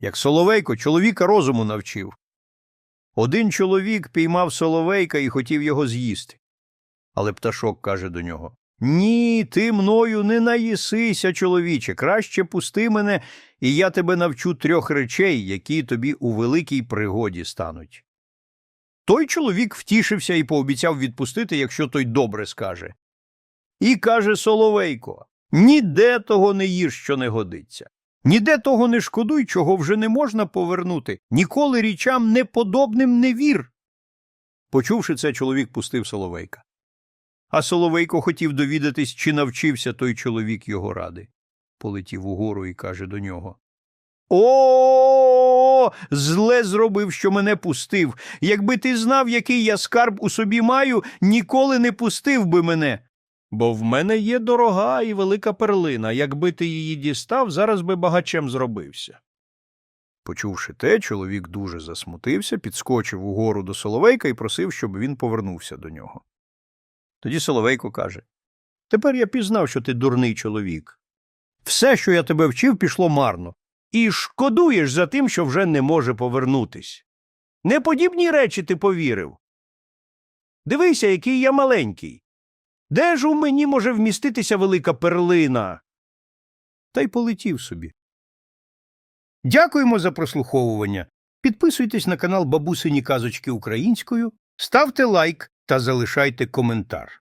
Як Соловейко чоловіка розуму навчив. Один чоловік піймав Соловейка і хотів його з'їсти. Але пташок каже до нього Ні, ти мною не наїсися, чоловіче, краще пусти мене, і я тебе навчу трьох речей, які тобі у великій пригоді стануть. Той чоловік втішився і пообіцяв відпустити, якщо той добре скаже. І каже Соловейко ніде того не їж, що не годиться. Ніде того не шкодуй, чого вже не можна повернути, ніколи річам неподобним не вір. Почувши це, чоловік пустив Соловейка. А Соловейко хотів довідатись, чи навчився той чоловік його ради. Полетів угору і каже до нього. О, зле зробив, що мене пустив. Якби ти знав, який я скарб у собі маю, ніколи не пустив би мене. Бо в мене є дорога і велика перлина. Якби ти її дістав, зараз би багачем зробився. Почувши те, чоловік дуже засмутився, підскочив угору до Соловейка і просив, щоб він повернувся до нього. Тоді Соловейко каже Тепер я пізнав, що ти дурний чоловік. Все, що я тебе вчив, пішло марно. І шкодуєш за тим, що вже не може повернутись. Неподібні речі ти повірив. Дивися, який я маленький. Де ж у мені може вміститися велика перлина? Та й полетів собі. Дякуємо за прослуховування. Підписуйтесь на канал Бабусині Казочки Українською, ставте лайк та залишайте коментар.